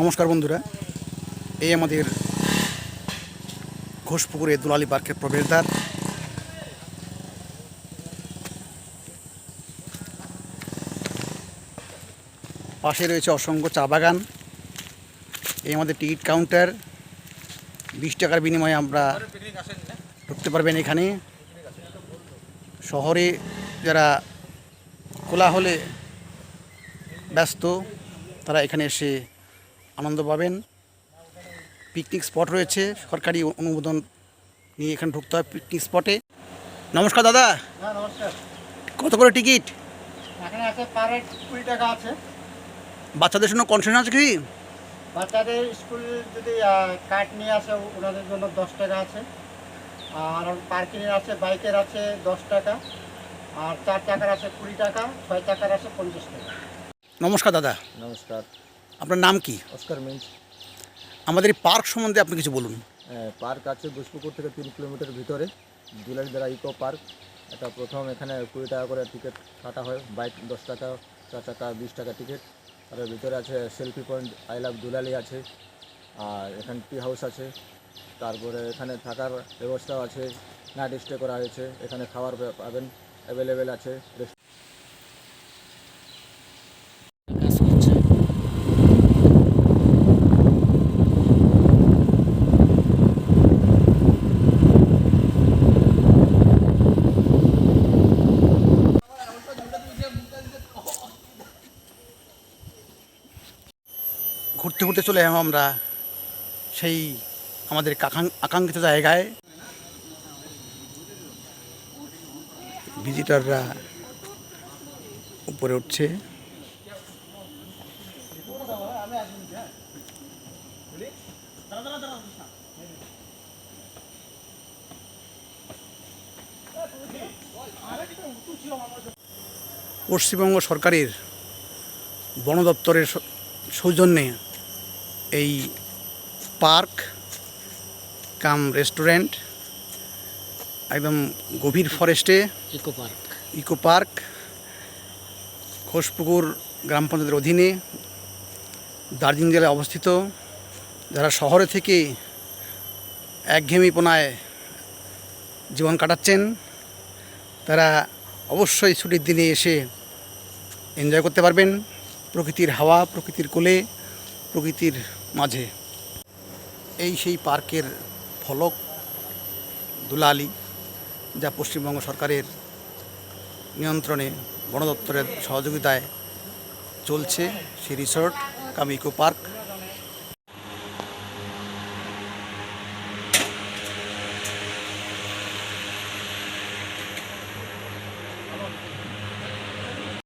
নমস্কার বন্ধুরা। এই আমাদের ঘোষপুকুরে দুলালি পার্কের প্রবেশদ্বার। পাশে রয়েছে অসংখ্য চা বাগান। এই আমাদের টিকিট কাউন্টার। বিশ টাকার বিনিময়ে আমরা ঢুকতে পারবেন এখানে। শহরে যারা খোলা হলে ব্যস্ত, তারা এখানে এসে আনন্দ পাবেন। পিকনিক স্পট রয়েছে সরকারি অনুমোদন নিয়ে এখানে ঢুকতে হয় পিকনিক স্পটে নমস্কার দাদা। হ্যাঁ নমস্কার। কত করে টিকিট এখানে আছে পার কুড়ি টাকা আছে। বাচ্চাদের জন্য কনসেশন আছে কি? বাচ্চাদের স্কুল যদি কার্ড নিয়ে আসে ওনাদের জন্য দশ টাকা আছে। আর পার্কিংয়ের আছে বাইকের আছে দশ টাকা। আর চার চাকার আছে কুড়ি টাকা ছয় চাকার আছে পঞ্চাশ টাকা। নমস্কার দাদা। নমস্কার। আপনার নাম কি? অস্কার মিন্স আমাদের এই পার্ক সম্বন্ধে আপনি কিছু বলুন। পার্ক আছে ঘোষপুকুর থেকে তিন কিলোমিটার ভিতরে দুলারিদারা ইকো পার্ক। এটা প্রথম এখানে কুড়ি টাকা করে টিকিট কাটা হয়। বাইক দশ টাকা চার টাকা বিশ টাকা টিকিট আর ভিতরে আছে selfie point I love Dulali আছে। আর এখানে টি হাউস আছে। তারপরে এখানে থাকার ব্যবস্থাও আছে। নাইট স্টে করা হয়েছে। এখানে খাবার পা- পাবেন। অ্যাভেলেবেল আছে। ঘুরতে ঘুরতে চলে এলাম আমরা সেই আমাদের আকাঙ্ক্ষিত জায়গায়। ভিজিটাররা উপরে উঠছে। পশ্চিমবঙ্গ সরকারের বন দপ্তরের সৌজন্যে এই পার্ক কাম রেস্টুরেন্ট একদম গভীর ফরেস্টে। Eco park. Eco park Ghoshpukur গ্রাম পঞ্চায়েতের অধীনে দার্জিলিং জেলায় অবস্থিত। যারা শহরে থেকে একঘেয়েমিপনায় জীবন কাটাচ্ছেন তারা অবশ্যই ছুটির দিনে এসে এনজয় করতে পারবেন। প্রকৃতির হাওয়া প্রকৃতির কোলে প্রকৃতির মাঝে। এই সেই পার্কের ফলক দুলালি, যা পশ্চিমবঙ্গ সরকারের নিয়ন্ত্রণে বনদপ্তরের সহযোগিতায় চলছে, সেই রিসর্ট কাম ইকো পার্ক।